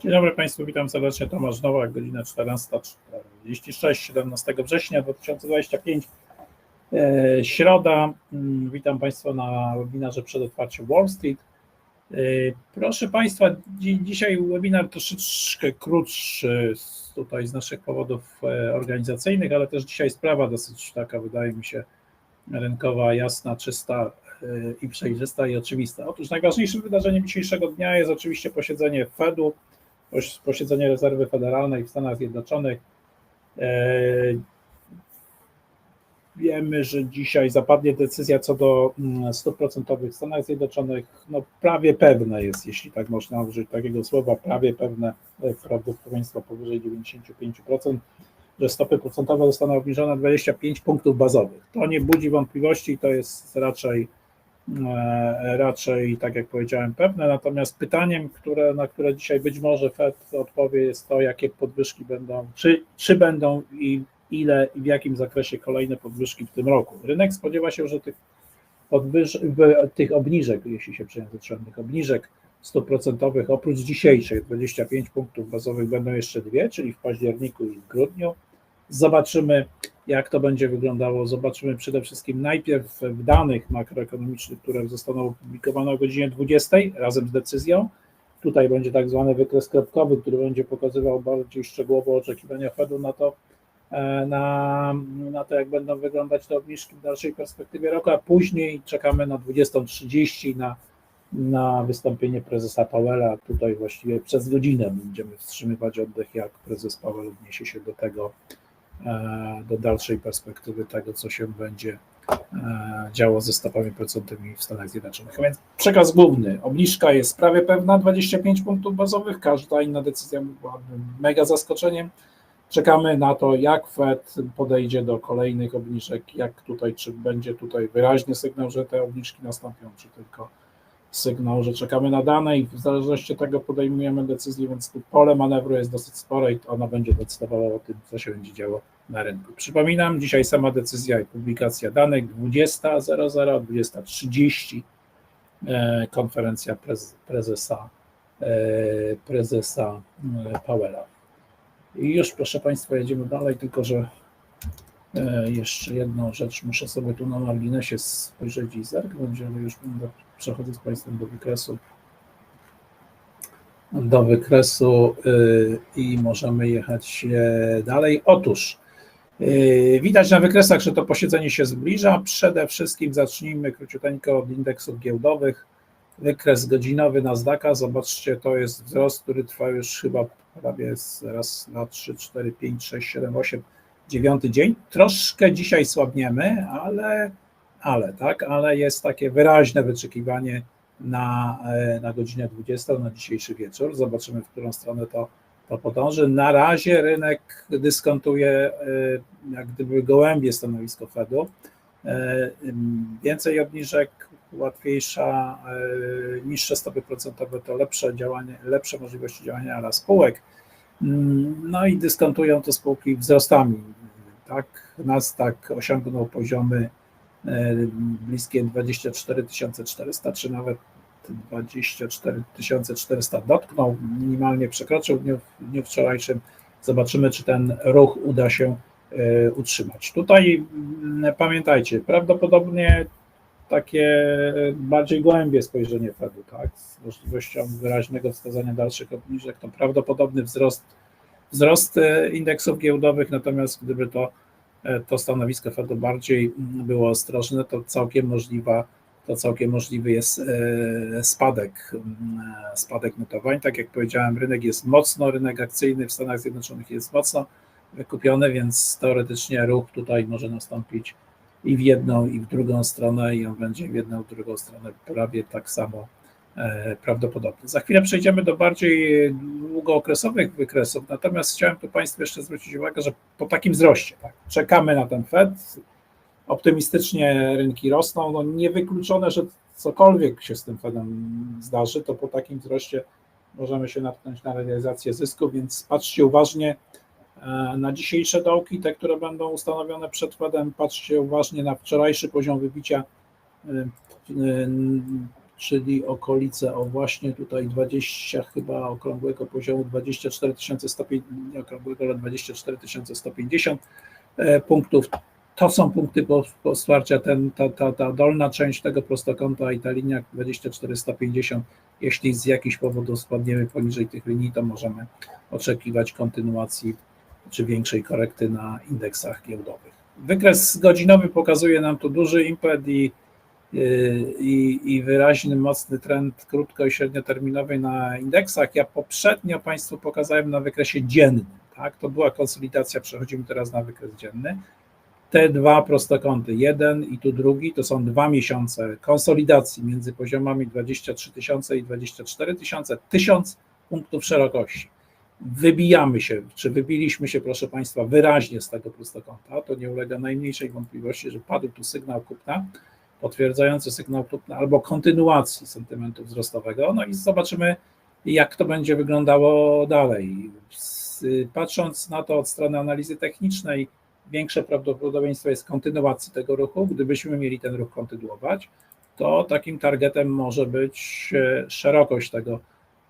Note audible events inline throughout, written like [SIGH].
Dzień dobry Państwu, witam serdecznie. Tomasz Nowak, godzina 14.46, 17 września 2025, e, środa. Mm, Witam Państwa na webinarze przed otwarciem Wall Street. E, Proszę Państwa, dzi- dzisiaj webinar troszeczkę krótszy z- tutaj z naszych powodów e, organizacyjnych, ale też dzisiaj sprawa dosyć taka, wydaje mi się, rynkowa, jasna, czysta i przejrzysta i oczywista. Otóż najważniejszym wydarzeniem dzisiejszego dnia jest oczywiście posiedzenie Fedu, posiedzenie rezerwy federalnej w Stanach Zjednoczonych. E, Wiemy, że dzisiaj zapadnie decyzja co do mm, stóp procentowych w Stanach Zjednoczonych. No prawie pewne jest, jeśli tak można użyć takiego słowa, prawie pewne e, prawdopodobieństwo powyżej 95%, że stopy procentowe zostaną obniżone 25 punktów bazowych. To nie budzi wątpliwości, to jest raczej raczej, tak jak powiedziałem, pewne. Natomiast pytaniem, które, na które dzisiaj być może Fed odpowie, jest to, jakie podwyżki będą, czy, czy będą i ile i w jakim zakresie kolejne podwyżki w tym roku. Rynek spodziewa się, że tych, podwyż, tych obniżek, jeśli się przejęzyczyłem, tych obniżek stóp procentowych oprócz dzisiejszych 25 punktów bazowych będą jeszcze dwie, czyli w październiku i w grudniu. Zobaczymy, jak to będzie wyglądało. Zobaczymy przede wszystkim najpierw w danych makroekonomicznych, które zostaną opublikowane o godzinie 20 razem z decyzją. Tutaj będzie tak zwany wykres kropkowy, który będzie pokazywał bardziej szczegółowo oczekiwania Fedu na to, e, na, na to, jak będą wyglądać te obniżki w dalszej perspektywie roku, a później czekamy na 20.30 na, na wystąpienie prezesa Powella. Tutaj właściwie przez godzinę będziemy wstrzymywać oddech, jak prezes Powell odniesie się do tego, do dalszej perspektywy tego, co się będzie e, działo ze stopami procentowymi w Stanach Zjednoczonych. A Więc przekaz główny. Obniżka jest prawie pewna, 25 punktów bazowych. Każda inna decyzja byłaby mega zaskoczeniem. Czekamy na to, jak Fed podejdzie do kolejnych obniżek, jak tutaj, czy będzie tutaj wyraźny sygnał, że te obniżki nastąpią, czy tylko sygnał, że czekamy na dane i w zależności od tego podejmujemy decyzję, więc tu pole manewru jest dosyć spore i ona będzie decydowała o tym, co się będzie działo na rynku. Przypominam, dzisiaj sama decyzja i publikacja danych 20.00, 20.30 e, konferencja prez, prezesa, e, prezesa e, Powella. I już proszę Państwa, jedziemy dalej, tylko że jeszcze jedną rzecz muszę sobie tu na marginesie spojrzeć i zerknąć, ale już będę przechodzę z Państwem do wykresu do wykresu y, i możemy jechać e, dalej. Otóż y, widać na wykresach, że to posiedzenie się zbliża. Przede wszystkim zacznijmy króciuteńko od indeksów giełdowych. Wykres godzinowy Nasdaqa, zobaczcie, to jest wzrost, który trwa już chyba prawie raz, dwa, trzy, cztery, pięć, sześć, siedem, osiem, dziewiąty dzień. Troszkę dzisiaj słabniemy, ale, ale tak, ale jest takie wyraźne wyczekiwanie na, e, na godzinę 20 na dzisiejszy wieczór. Zobaczymy, w którą stronę to, to podąży. Na razie rynek dyskontuje e, jak gdyby gołębie stanowisko Fedu. E, Więcej obniżek, łatwiejsza, niższe stopy procentowe to lepsze działanie, lepsze możliwości działania dla spółek. Mm, No i dyskontują to spółki wzrostami. Tak, Nasdaq osiągnął poziomy bliskie 24 400, czy nawet 24 400 dotknął, minimalnie przekroczył w dniu, w dniu wczorajszym. Zobaczymy, czy ten ruch uda się e, utrzymać. Tutaj mm, pamiętajcie, prawdopodobnie takie bardziej głębie spojrzenie Fedu, tak, z możliwością wyraźnego wskazania dalszych obniżek, to prawdopodobny wzrost, wzrost e, indeksów giełdowych, natomiast gdyby to, e, to stanowisko Fedu bardziej mm, było ostrożne, to całkiem możliwa, to całkiem możliwy jest e, spadek, mm, spadek notowań. Tak jak powiedziałem, rynek jest mocno, rynek akcyjny w Stanach Zjednoczonych jest mocno wykupiony, więc teoretycznie ruch tutaj może nastąpić i w jedną, i w drugą stronę, i on będzie w jedną, w drugą stronę prawie tak samo e, prawdopodobny. Za chwilę przejdziemy do bardziej długookresowych wykresów, natomiast chciałem tu Państwu jeszcze zwrócić uwagę, że po takim wzroście, tak, czekamy na ten Fed, optymistycznie rynki rosną, no niewykluczone, że cokolwiek się z tym Fedem zdarzy, to po takim wzroście możemy się natknąć na realizację zysku, więc patrzcie uważnie, E, na dzisiejsze dołki, te, które będą ustanowione przed Fedem, patrzcie uważnie na wczorajszy poziom wybicia e, e, czyli okolice o właśnie tutaj 20 chyba okrągłego poziomu 24 150, nie okrągłego, ale 24 150 e, punktów. To są punkty wsparcia, ten, ta, ta, ta dolna część tego prostokąta i ta linia 24 150. Jeśli z jakichś powodów spadniemy poniżej tych linii, to możemy oczekiwać kontynuacji czy większej korekty na indeksach giełdowych. Wykres godzinowy pokazuje nam tu duży impet i i, i wyraźny, mocny trend krótko i średnioterminowy na indeksach. Ja poprzednio Państwu pokazałem na wykresie dziennym, tak? To była konsolidacja, przechodzimy teraz na wykres dzienny. Te dwa prostokąty, jeden i tu drugi, to są dwa miesiące konsolidacji między poziomami 23 tysiące i 24 tysiące, tysiąc punktów szerokości. Wybijamy się, czy wybiliśmy się, proszę Państwa, wyraźnie z tego prostokąta. To nie ulega najmniejszej wątpliwości, że padł tu sygnał kupna potwierdzający sygnał albo kontynuacji sentymentu wzrostowego. No i zobaczymy, jak to będzie wyglądało dalej. Patrząc na to od strony analizy technicznej, większe prawdopodobieństwo jest kontynuacji tego ruchu. Gdybyśmy mieli ten ruch kontynuować, to takim targetem może być e, szerokość tego,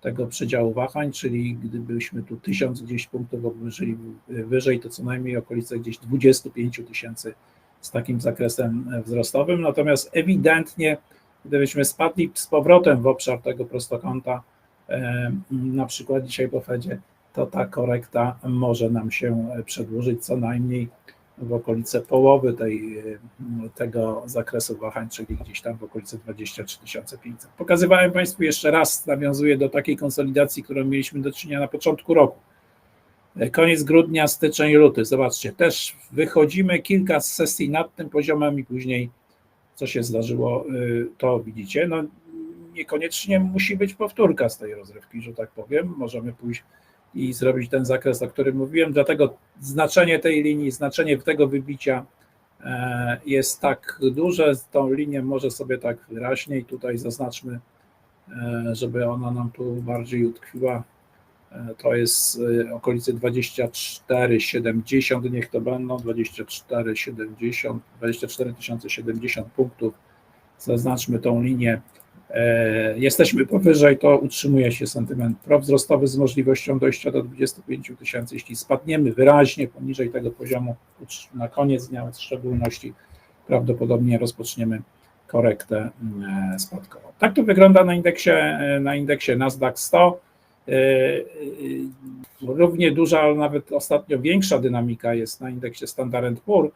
tego przedziału wahań, czyli gdybyśmy tu tysiąc gdzieś punktów obniżyli wyżej, to co najmniej okolice gdzieś 25 tysięcy z takim zakresem wzrostowym. Natomiast ewidentnie, gdybyśmy spadli z powrotem w obszar tego prostokąta, na przykład dzisiaj po Fedzie, to ta korekta może nam się przedłużyć co najmniej w okolice połowy tej, tego zakresu wahań, czyli gdzieś tam w okolice 23 500. Pokazywałem Państwu jeszcze raz, nawiązuję do takiej konsolidacji, którą mieliśmy do czynienia na początku roku Koniec grudnia, styczeń, luty. Zobaczcie, też wychodzimy kilka sesji nad tym poziomem i później co się zdarzyło, y, to widzicie. No, niekoniecznie musi być powtórka z tej rozrywki, że tak powiem. Możemy pójść i zrobić ten zakres, o którym mówiłem. Dlatego znaczenie tej linii, znaczenie tego wybicia e, jest tak duże. Tą linię może sobie tak wyraźniej tutaj zaznaczmy, e, żeby ona nam tu bardziej utkwiła to jest y, okolice 24,70, niech to będą 24,70, 24 070 punktów. Zaznaczmy tą linię. E, jesteśmy powyżej, to utrzymuje się sentyment prowzrostowy z możliwością dojścia do 25 tysięcy. Jeśli spadniemy wyraźnie poniżej tego poziomu, na koniec dnia w szczególności, prawdopodobnie rozpoczniemy korektę mm, spadkową. Tak to wygląda na indeksie, na indeksie Nasdaq 100. E, e, równie duża, ale nawet ostatnio większa dynamika jest na indeksie Standard Poor.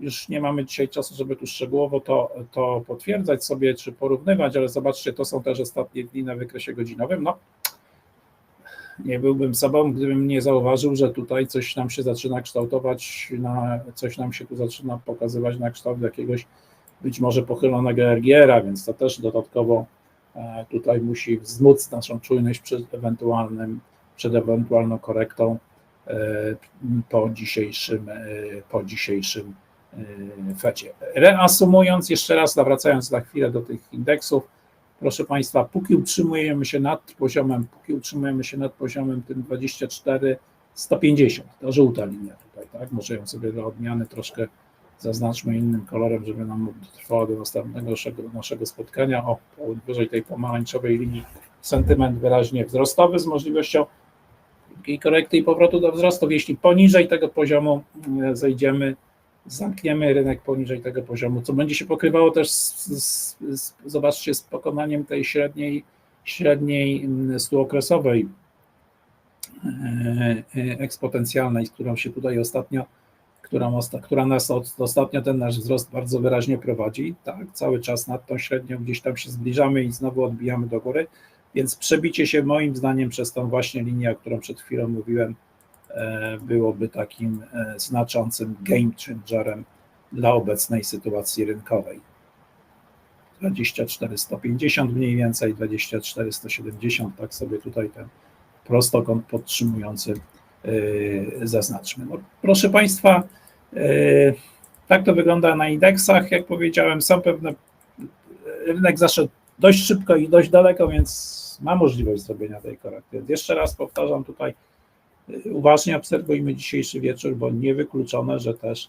Już nie mamy dzisiaj czasu, żeby tu szczegółowo to, to potwierdzać sobie czy porównywać, ale zobaczcie, to są też ostatnie dni na wykresie godzinowym. No, nie byłbym sobą, gdybym nie zauważył, że tutaj coś nam się zaczyna kształtować, na, coś nam się tu zaczyna pokazywać na kształt jakiegoś być może pochylonego RGR-a, więc to też dodatkowo tutaj musi wzmóc naszą czujność przed ewentualnym, przed ewentualną korektą e, po dzisiejszym, e, po dzisiejszym fecie. Reasumując, jeszcze raz, nawracając na chwilę do tych indeksów, proszę Państwa, póki utrzymujemy się nad poziomem, póki utrzymujemy się nad poziomem tym 24 150, to żółta linia tutaj, tak? Może ją sobie dla odmiany troszkę zaznaczmy innym kolorem, żeby nam trwało do następnego naszego, naszego spotkania. O, wyżej tej pomarańczowej linii sentyment wyraźnie wzrostowy z możliwością krótkiej korekty i powrotu do wzrostów. Jeśli poniżej tego poziomu e, zejdziemy, zamkniemy rynek poniżej tego poziomu, co będzie się pokrywało też z, z, z, zobaczcie, z pokonaniem tej średniej, średniej mm, stuokresowej e, e, eksponencjalnej, z którą się tutaj ostatnio która, która nas od, ostatnio ten nasz wzrost bardzo wyraźnie prowadzi. Tak, cały czas nad tą średnią gdzieś tam się zbliżamy i znowu odbijamy do góry, więc przebicie się moim zdaniem przez tą właśnie linię, o którą przed chwilą mówiłem, e, byłoby takim e, znaczącym game changerem dla obecnej sytuacji rynkowej. 24150 mniej więcej, 24170, tak sobie tutaj ten prostokąt podtrzymujący zaznaczmy. No, proszę Państwa, y, tak to wygląda na indeksach. Jak powiedziałem, są pewne. Rynek zaszedł dość szybko i dość daleko, więc ma możliwość zrobienia tej korekty. Jeszcze raz powtarzam tutaj, y, uważnie obserwujmy dzisiejszy wieczór, bo niewykluczone, że też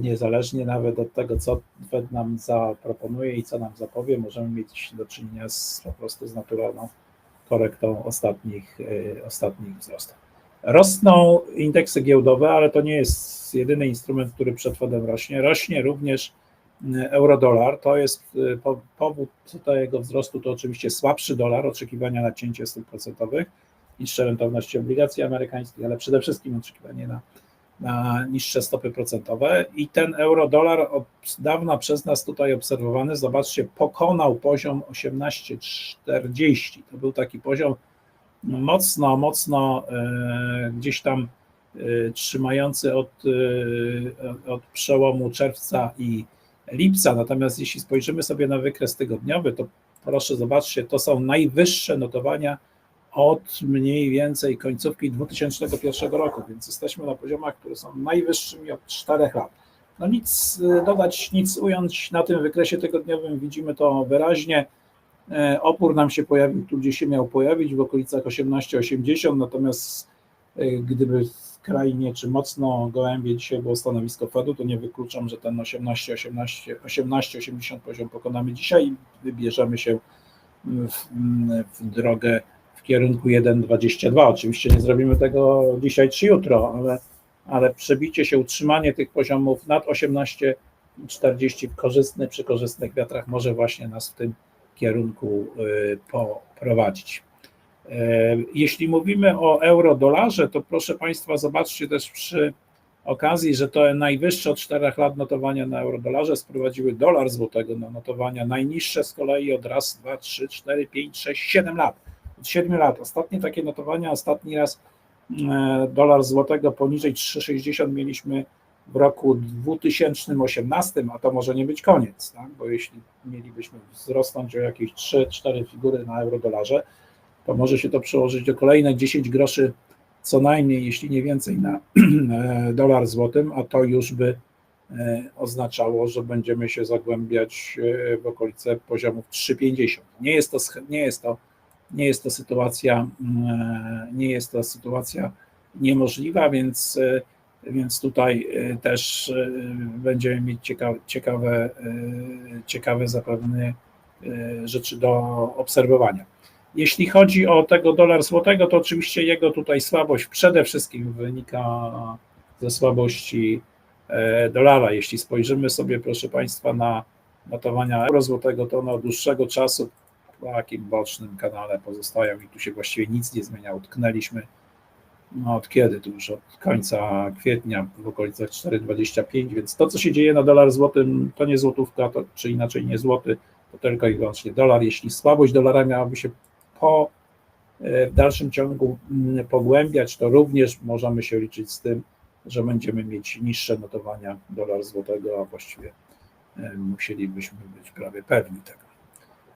niezależnie nawet od tego, co Fed nam zaproponuje i co nam zapowie, możemy mieć do czynienia z po prostu z naturalną korektą ostatnich, ostatnich wzrostów. Rosną indeksy giełdowe, ale to nie jest jedyny instrument, który przed rośnie. Rośnie również euro-dolar. To jest powód tego wzrostu, to oczywiście słabszy dolar, oczekiwania na cięcie stóp procentowych niższe rentowności obligacji amerykańskich, ale przede wszystkim oczekiwanie na, na niższe stopy procentowe. I ten euro-dolar od dawna przez nas tutaj obserwowany, zobaczcie, pokonał poziom 18,40. To był taki poziom mocno, mocno e, gdzieś tam e, trzymający od, e, od przełomu czerwca i lipca. Natomiast jeśli spojrzymy sobie na wykres tygodniowy, to proszę zobaczcie, to są najwyższe notowania od mniej więcej końcówki 2001 roku, więc jesteśmy na poziomach, które są najwyższymi od 4 lat. No nic dodać, nic ująć na tym wykresie tygodniowym, widzimy to wyraźnie. E, opór nam się pojawił tu, gdzie się miał pojawić, w okolicach 18,80, natomiast e, gdyby skrajnie czy mocno gołębie dzisiaj było stanowisko Fedu, to nie wykluczam, że ten 18, 18, 18, 80 poziom pokonamy dzisiaj i wybierzemy się w, w drogę w kierunku 1,22. Oczywiście nie zrobimy tego dzisiaj czy jutro, ale, ale przebicie się, utrzymanie tych poziomów nad 18,40 korzystny przy korzystnych wiatrach może właśnie nas w tym kierunku y, poprowadzić. Y, jeśli mówimy o euro-dolarze, to proszę Państwa, zobaczcie też przy okazji, że to najwyższe od 4 lat notowania na euro-dolarze sprowadziły dolar złotego na notowania najniższe z kolei od raz, dwa, trzy, cztery, pięć, sześć, siedem lat od 7 lat. Ostatnie takie notowania, ostatni raz e, dolar złotego poniżej 3,60 mieliśmy w roku 2018, a to może nie być koniec, tak? bo jeśli mielibyśmy wzrosnąć o jakieś 3-4 figury na euro-dolarze, to może się to przełożyć do kolejne 10 groszy co najmniej, jeśli nie więcej, na [CLEARS THROAT] e, dolar złotym, a to już by e, oznaczało, że będziemy się zagłębiać w okolice poziomów 3,50. Nie jest to, nie jest to nie jest to sytuacja, mm, nie jest to sytuacja niemożliwa, więc, e, więc tutaj e, też e, będziemy mieć ciekawe, ciekawe, ciekawe zapewne rzeczy do obserwowania. Jeśli chodzi o tego dolar złotego, to oczywiście jego tutaj słabość przede wszystkim wynika ze słabości dolara. Jeśli spojrzymy sobie, proszę Państwa, na notowania euro złotego, to od dłuższego czasu takim bocznym kanale pozostają i tu się właściwie nic nie zmienia. Utknęliśmy no od kiedy? To już od końca kwietnia w okolicach 4,25, więc to, co się dzieje na dolar złotym, to nie złotówka, to, czy inaczej nie złoty, to tylko i wyłącznie dolar. Jeśli słabość dolara miałaby się po, e, w dalszym ciągu mm, pogłębiać, to również możemy się liczyć z tym, że będziemy mieć niższe notowania dolar złotego, a właściwie e, musielibyśmy być prawie pewni tego.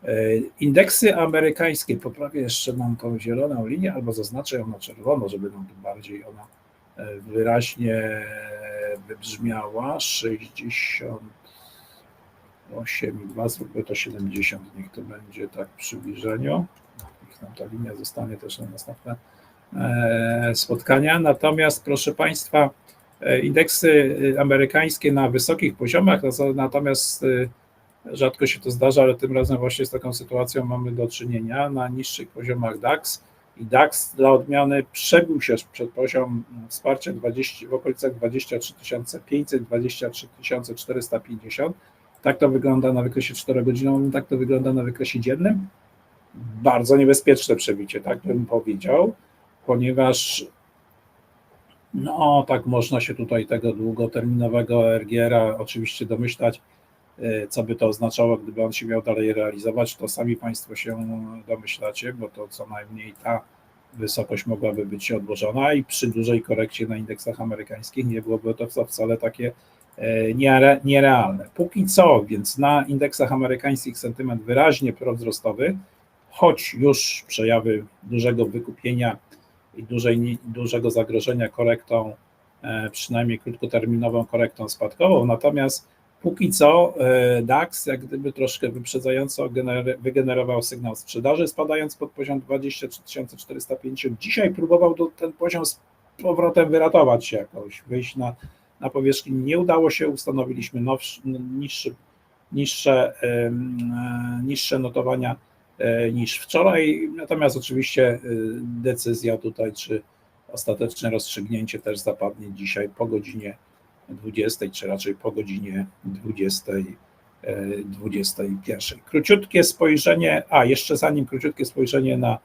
E, indeksy amerykańskie, poprawię jeszcze mam tą zieloną linię, albo zaznaczę ją na czerwono, żeby nam tu bardziej ona e, wyraźnie wybrzmiała. 68,2, zróbmy to 70, niech to będzie tak w przybliżeniu. Niech nam ta linia zostanie też na następne e, spotkania. Natomiast, proszę Państwa, indeksy amerykańskie na wysokich poziomach, natomiast Rzadko się to zdarza, ale tym razem właśnie z taką sytuacją mamy do czynienia na niższych poziomach DAX i DAX dla odmiany przebił się przed poziom wsparcia 20, w okolicach 23 500, 23 450. Tak to wygląda na wykresie 4-godzinowym, tak to wygląda na wykresie dziennym. Bardzo niebezpieczne przebicie, tak bym powiedział, ponieważ no tak można się tutaj tego długoterminowego RGR-a oczywiście domyślać, co by to oznaczało, gdyby on się miał dalej realizować, to sami Państwo się domyślacie, bo to co najmniej ta wysokość mogłaby być odłożona i przy dużej korekcie na indeksach amerykańskich nie byłoby to wcale takie e, nierealne. Póki co, więc na indeksach amerykańskich sentyment wyraźnie prowzrostowy, choć już przejawy dużego wykupienia i dużej, dużego zagrożenia korektą, e, przynajmniej krótkoterminową korektą spadkową, natomiast Póki co e, DAX jak gdyby troszkę wyprzedzająco wygenerował sygnał sprzedaży, spadając pod poziom 23 450. Dzisiaj próbował ten poziom z powrotem wyratować się jakoś, wyjść na na powierzchni nie udało się, ustanowiliśmy nowszy, niższy, niższe, niższe notowania niż wczoraj, natomiast oczywiście decyzja tutaj, czy ostateczne rozstrzygnięcie też zapadnie dzisiaj po godzinie 20, czy raczej po godzinie 20, 21. Króciutkie spojrzenie, a jeszcze zanim króciutkie spojrzenie na,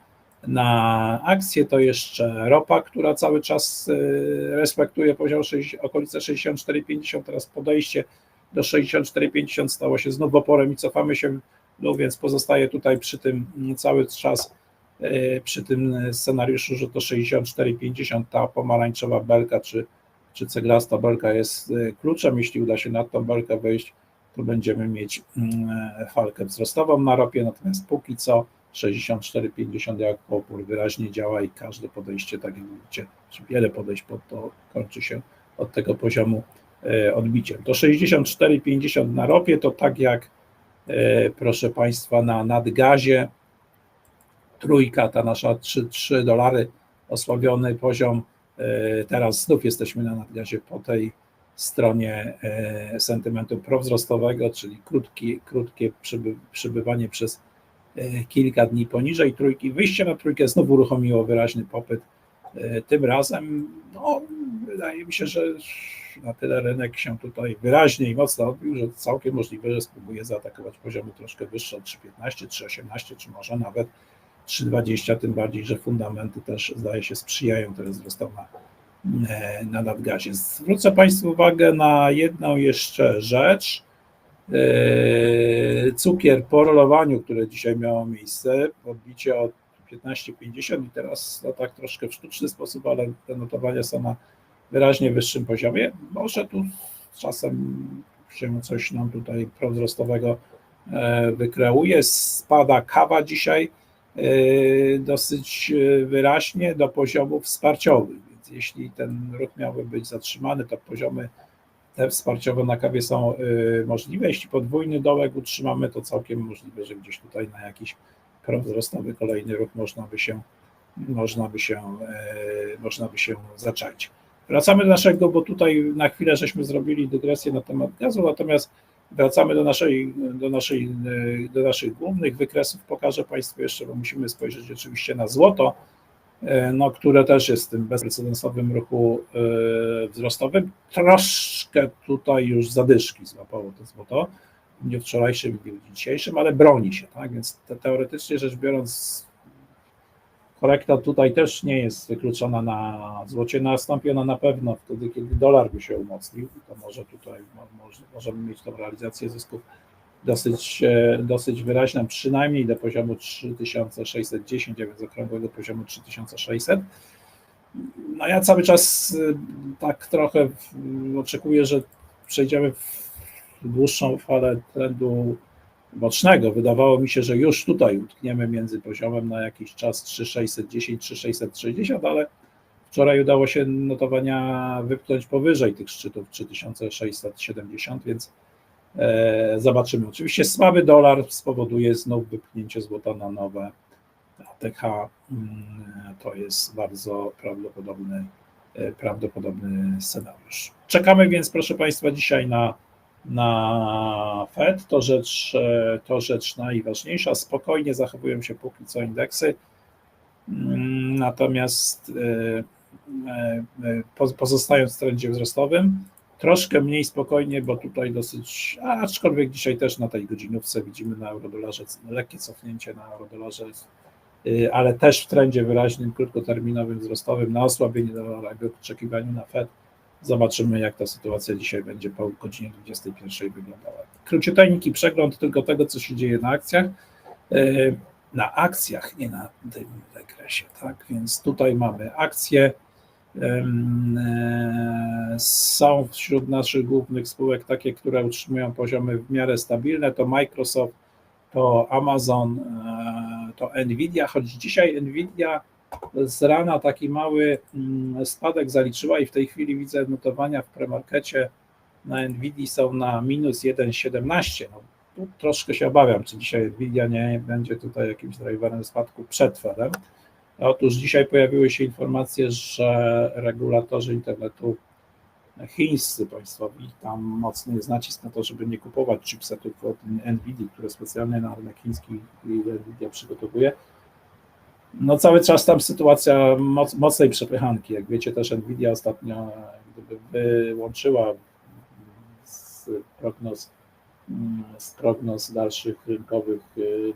na akcję, to jeszcze ropa, która cały czas e, respektuje poziom 6, okolice 64,50, teraz podejście do 64,50 stało się znów oporem i cofamy się, no więc pozostaje tutaj przy tym cały czas e, przy tym scenariuszu, że to 64,50 ta pomarańczowa belka czy czy ceglasta belka jest y, kluczem. Jeśli uda się nad tą belkę wejść, to będziemy mieć mm, falkę wzrostową na ropie, natomiast póki co 64,50 jak opór wyraźnie działa i każde podejście, tak jak widzicie, czy wiele podejść pod to kończy się od tego poziomu y, odbiciem. To 64,50 na ropie to tak jak y, proszę Państwa na nadgazie trójka, ta nasza 3, 3 dolary osłabiony poziom E, teraz znów jesteśmy na nadgazie po tej stronie e, sentymentu prowzrostowego, czyli krótki, krótkie przyby, przybywanie przez e, kilka dni poniżej trójki. Wyjście na trójkę znów uruchomiło wyraźny popyt. Tym razem, no, wydaje mi się, że na tyle rynek się tutaj wyraźnie i mocno odbił, że całkiem możliwe, że spróbuje zaatakować poziomy troszkę wyższe od 3,15, 3,18, czy może nawet 3,20, tym bardziej, że fundamenty też zdaje się sprzyjają teraz wzrostom na, e, na nadgazie. Zwrócę Państwu uwagę na jedną jeszcze rzecz. E, cukier po rolowaniu, które dzisiaj miało miejsce, odbicie od 15,50 i teraz no tak troszkę w sztuczny sposób, ale te notowania są na wyraźnie wyższym poziomie. Może tu czasem się coś nam tutaj prowzrostowego e, wykreuje. Spada kawa dzisiaj dosyć e, wyraźnie do poziomów wsparciowych. Więc jeśli ten ruch miałby być zatrzymany, to poziomy te wsparciowe na kawie są e, możliwe. Jeśli podwójny dołek utrzymamy, to całkiem możliwe, że gdzieś tutaj na jakiś prowzrostowy kolejny ruch można by się, można by się, można by się zacząć. Wracamy do naszego, bo tutaj na chwilę żeśmy zrobili dygresję na temat gazu, natomiast Wracamy do, naszej, do, naszej, do naszych głównych wykresów. Pokażę Państwu jeszcze, bo musimy spojrzeć oczywiście na złoto, e, no, które też jest w tym bezprecedensowym ruchu e, wzrostowym. Troszkę tutaj już zadyszki złapało to złoto w dniu wczorajszym i w dzisiejszym, ale broni się, tak? Więc te, teoretycznie rzecz biorąc, korekta tutaj też nie jest wykluczona na złocie. Nastąpi ona na pewno wtedy, kiedy dolar by się umocnił. To może tutaj może, możemy mieć tą realizację zysków dosyć, e, dosyć wyraźną, przynajmniej do poziomu 3610, a więc okrągłego poziomu 3600. No ja cały czas e, tak trochę oczekuję, że przejdziemy w dłuższą falę trendu bocznego. Wydawało mi się, że już tutaj utkniemy między poziomem na jakiś czas 3610, 3660, ale wczoraj udało się notowania wypchnąć powyżej tych szczytów 3670, więc e, zobaczymy. Oczywiście słaby dolar spowoduje znów wypchnięcie złota na nowe ATH. Mm, to jest bardzo prawdopodobny, e, prawdopodobny scenariusz. Czekamy więc, proszę Państwa, dzisiaj na na Fed, to rzecz, e, to rzecz najważniejsza. Spokojnie zachowują się póki co indeksy, mm, natomiast e, e, pozostając w trendzie wzrostowym, troszkę mniej spokojnie, bo tutaj dosyć, aczkolwiek dzisiaj też na tej godzinówce widzimy na eurodolarze lekkie cofnięcie na eurodolarze, ale też w trendzie wyraźnym, krótkoterminowym, wzrostowym, na osłabienie dolara w oczekiwaniu na Fed Zobaczymy, jak ta sytuacja dzisiaj będzie po godzinie 21 wyglądała. Króciuteńki przegląd tylko tego, co się dzieje na akcjach. E, na akcjach, nie na tym zakresie, tak? Więc tutaj mamy akcje. E, są wśród naszych głównych spółek takie, które utrzymują poziomy w miarę stabilne. To Microsoft, to Amazon, e, to Nvidia, choć dzisiaj Nvidia z rana taki mały mm, spadek zaliczyła i w tej chwili widzę notowania w premarkecie na Nvidia są na minus 1,17. No, troszkę się obawiam, czy dzisiaj Nvidia nie będzie tutaj jakimś driverem spadku przed Fedem. Otóż dzisiaj pojawiły się informacje, że regulatorzy internetu chińscy państwowi. Tam mocny jest nacisk na to, żeby nie kupować chipsetów od Nvidia, które specjalnie na rynek chiński Nvidia przygotowuje. No cały czas tam sytuacja moc, mocnej przepychanki. Jak wiecie też Nvidia ostatnio gdyby wyłączyła z prognoz, z prognoz dalszych rynkowych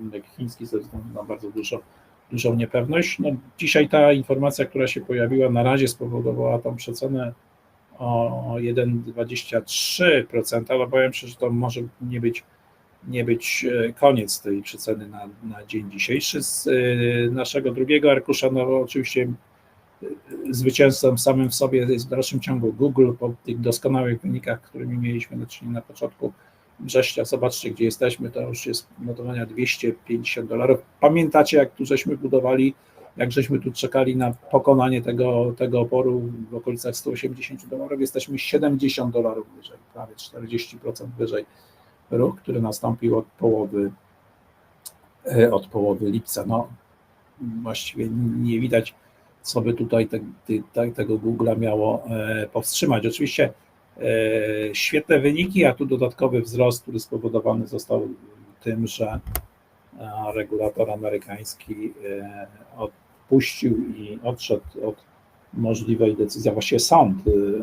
rynek chiński ze względu na bardzo dużo, dużą niepewność. No, dzisiaj ta informacja, która się pojawiła na razie spowodowała tą przecenę o 1,23%, ale obawiam się, że to może nie być, nie być koniec tej przeceny na, na dzień dzisiejszy. Z naszego drugiego arkusza, no oczywiście zwycięzcą samym w sobie jest w dalszym ciągu Google po tych doskonałych wynikach, którymi mieliśmy do czynienia na początku września. Zobaczcie, gdzie jesteśmy, to już jest notowania 250 dolarów. Pamiętacie, jak tu żeśmy budowali, jak żeśmy tu czekali na pokonanie tego, tego oporu w okolicach 180 dolarów, jesteśmy 70 dolarów wyżej, prawie 40% wyżej. Ruch, który nastąpił od połowy, od połowy lipca. No, właściwie nie widać co by tutaj te, te, tego Google'a miało powstrzymać. Oczywiście świetne wyniki, a tu dodatkowy wzrost, który spowodowany został tym, że regulator amerykański odpuścił i odszedł od możliwej decyzji, a właściwie sąd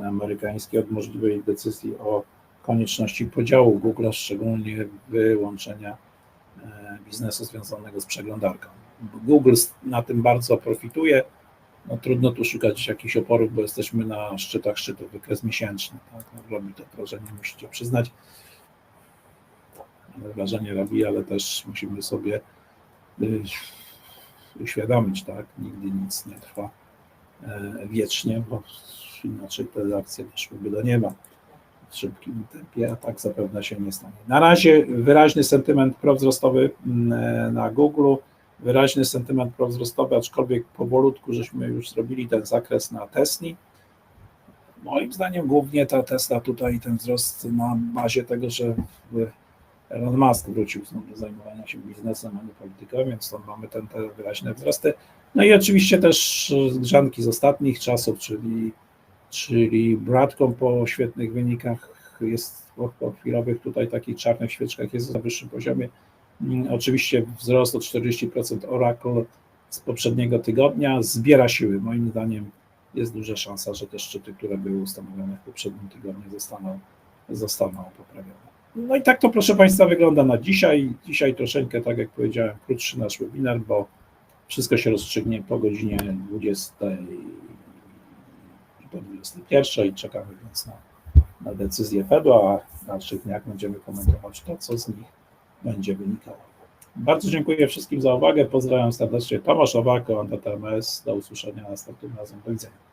amerykański od możliwej decyzji o konieczności podziału Google'a, szczególnie wyłączenia biznesu związanego z przeglądarką. Google na tym bardzo profituje no, trudno tu szukać jakichś oporów, bo jesteśmy na szczytach szczytów, wykres miesięczny. Tak? No, robi to wrażenie, musicie przyznać. Wrażenie robi, ale też musimy sobie y, uświadomić, tak? Nigdy nic nie trwa e, wiecznie, bo inaczej te akcje doszłyby do nieba w szybkim tempie, a tak zapewne się nie stanie. Na razie wyraźny sentyment prowzrostowy mm, na Google wyraźny sentyment prowzrostowy, aczkolwiek powolutku żeśmy już zrobili ten zakres na Tesli. Moim zdaniem głównie ta Tesla tutaj ten wzrost na bazie tego, że Elon Musk wrócił znowu do zajmowania się biznesem, a nie polityką, więc stąd mamy ten, te wyraźne wzrosty. No i oczywiście też grzanki z ostatnich czasów, czyli, czyli Bradcom po świetnych wynikach jest po, chwilowych tutaj takich czarnych świeczkach jest na wyższym poziomie Oczywiście wzrost o 40% Oracle z poprzedniego tygodnia zbiera siły. Moim zdaniem jest duża szansa, że te szczyty, które były ustanowione w poprzednim tygodniu, zostaną, zostaną poprawione. No i tak to, proszę Państwa, wygląda na dzisiaj. Dzisiaj troszeczkę, tak jak powiedziałem, krótszy nasz webinar, bo wszystko się rozstrzygnie po godzinie 20 po 21 i czekamy więc na, na decyzję Fedu, a w dalszych dniach będziemy komentować to, co z nich będzie wynikało. Bardzo dziękuję wszystkim za uwagę. Pozdrawiam serdecznie. Tomasz Owako, TMS. Do usłyszenia następnym razem. Do widzenia.